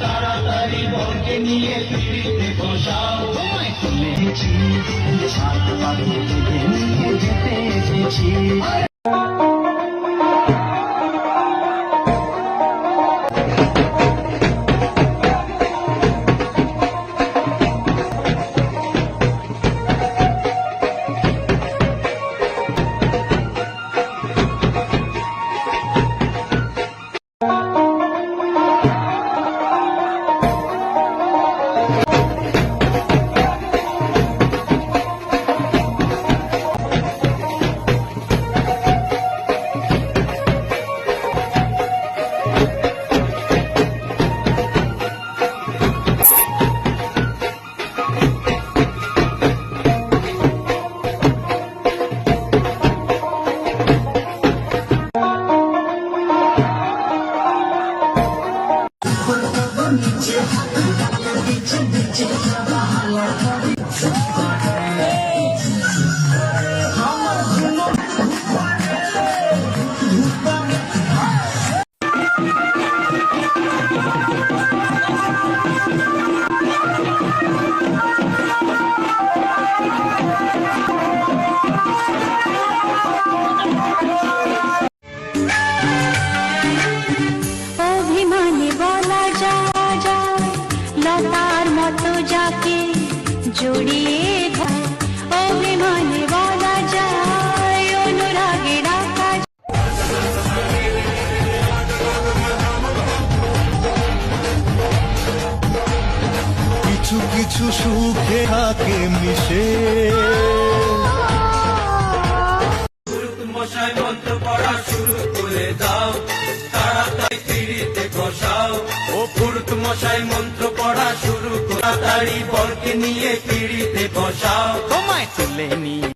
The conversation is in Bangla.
তাড়াতাড়ি বরকে নিয়ে ফিরিতে বসাও। তোমায় তুলে সাত পাখি থেকে নিয়ে যেতে এসেছি অভিমানে জড়িয়ে অভিমানে বলা যায় অনুরাগের আকাশ কিছু কিছু সুখে থাকে মিশে। মশাই মন্ত্র পড়া শুরু করে দাও তাড়াতাড়ি ফিরিতে বসাও। ও পুরুষ মশাই মন্ত্র পড়া শুরু তাড়াতাড়ি বরকে নিয়ে পিড়িতে বসাও। তোমায় তুলে নিয়ে